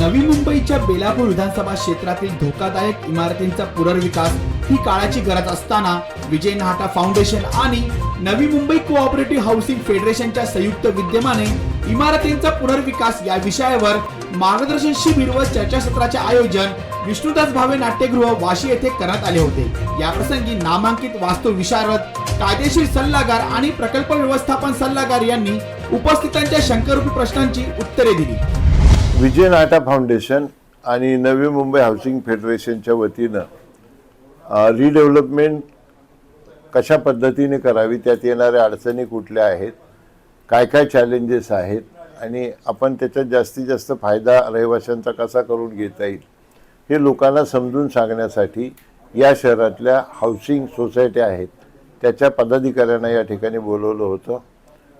नवी मुंबईच्या बेलापूर विधानसभा क्षेत्रातील धोकादायक इमारतींचा पुनर्विकास ही काळाची गरज असताना विजय नाहटा फाउंडेशन आणि नवी मुंबई कोऑपरेटिव्ह हाऊसिंग फेडरेशनच्या संयुक्त विद्यमाने इमारतींचा पुनर्विकास या विषयावर मार्गदर्शन शिबिर व चर्चासत्राचे आयोजन विष्णुदास भावे नाट्यगृह वाशी येथे करण्यात आले होते. या प्रसंगी नामांकित वास्तू विशारद कायदेशीर सल्लागार आणि प्रकल्प व्यवस्थापन सल्लागार यांनी उपस्थितांच्या शंकरूपी प्रश्नांची उत्तरे दिली. विजय नाटा फाउंडेशन आणि नवी मुंबई हाऊसिंग फेडरेशनच्या वतीनं रिडेव्हलपमेंट कशा पद्धतीने करावी त्यात येणाऱ्या अडचणी कुठल्या आहेत काय काय चॅलेंजेस आहेत आणि आपण त्याच्यात जास्तीत जास्त फायदा रहिवाशांचा कसा करून घेता येईल हे लोकांना समजून सांगण्यासाठी या शहरातल्या हाऊसिंग सोसायट्या आहेत त्याच्या पदाधिकाऱ्यांना या ठिकाणी बोलवलं होतं.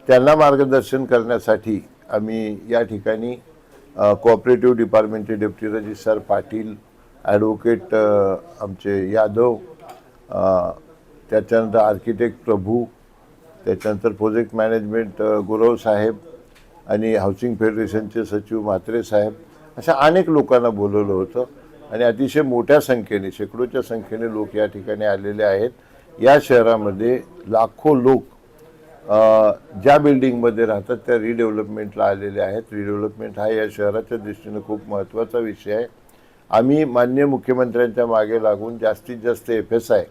त्यांना मार्गदर्शन करण्यासाठी आम्ही या ठिकाणी कोऑपरेटिव्ह डिपार्टमेंटचे डेप्युटी रजिस्ट्रार पाटील ॲडव्होकेट आमचे यादव त्याच्यानंतर आर्किटेक्ट प्रभू त्याच्यानंतर प्रोजेक्ट मॅनेजमेंट गुरव साहेब आणि हाऊसिंग फेडरेशनचे सचिव म्हात्रे साहेब अशा अनेक लोकांना बोलवलं होतं. आणि अतिशय मोठ्या संख्येने शेकडोच्या संख्येने लोक या ठिकाणी आलेले आहेत. या शहरामध्ये लाखो लोक ज्या बिल्डिंगमध्ये राहतात त्या रिडेव्हलपमेंटला आलेल्या आहेत. रिडेव्हलपमेंट हा या शहराच्या दृष्टीनं खूप महत्त्वाचा विषय आहे. आम्ही मान्य मुख्यमंत्र्यांच्या मागे लागून जास्तीत जास्त एफ एस आय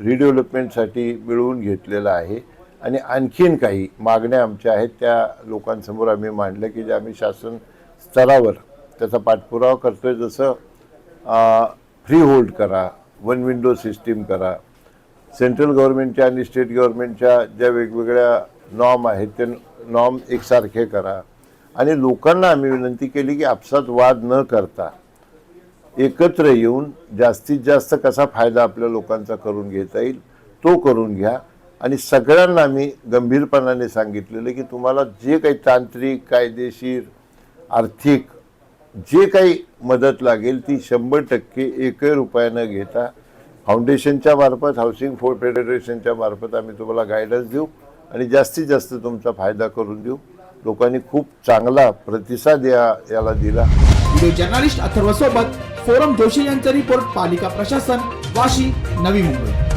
रिडेव्हलपमेंटसाठी मिळवून घेतलेला आहे. आणि आणखीन काही मागण्या आमच्या आहेत त्या लोकांसमोर आम्ही मांडल्या की ज्या आम्ही शासन स्तरावर त्याचा पाठपुरावा करतोय. जसं फ्री होल्ड करा वन विंडो सिस्टीम करा सेंट्रल गव्हर्नमेंटच्या आणि स्टेट गव्हर्नमेंटच्या ज्या वेगवेगळ्या नॉर्म आहेत ते नॉर्म एकसारखे करा. आणि लोकांना आम्ही विनंती केली की आपसात वाद न करता एकत्र येऊन जास्तीत जास्त कसा फायदा आपल्या लोकांचा करून घेता येईल तो करून घ्या. आणि सगळ्यांना आम्ही गंभीरपणाने सांगितलेलं की तुम्हाला जे काही तांत्रिक कायदेशीर आर्थिक जे काही मदत लागेल ती शंभर टक्के एकही रुपया न घेता फाउंडेशनच्या मार्फत हाऊसिंग फोर फेडरेशनच्या मार्फत आम्ही तुम्हाला गायडन्स देऊ आणि जास्तीत जास्त तुमचा फायदा करून देऊ. लोकांनी खूप चांगला प्रतिसाद या याला दिला. व्हिडिओ जर्नलिस्ट अथर्व सोबत फोरम जोशी यांचा रिपोर्ट पालिका प्रशासन वाशी नवी मुंबई.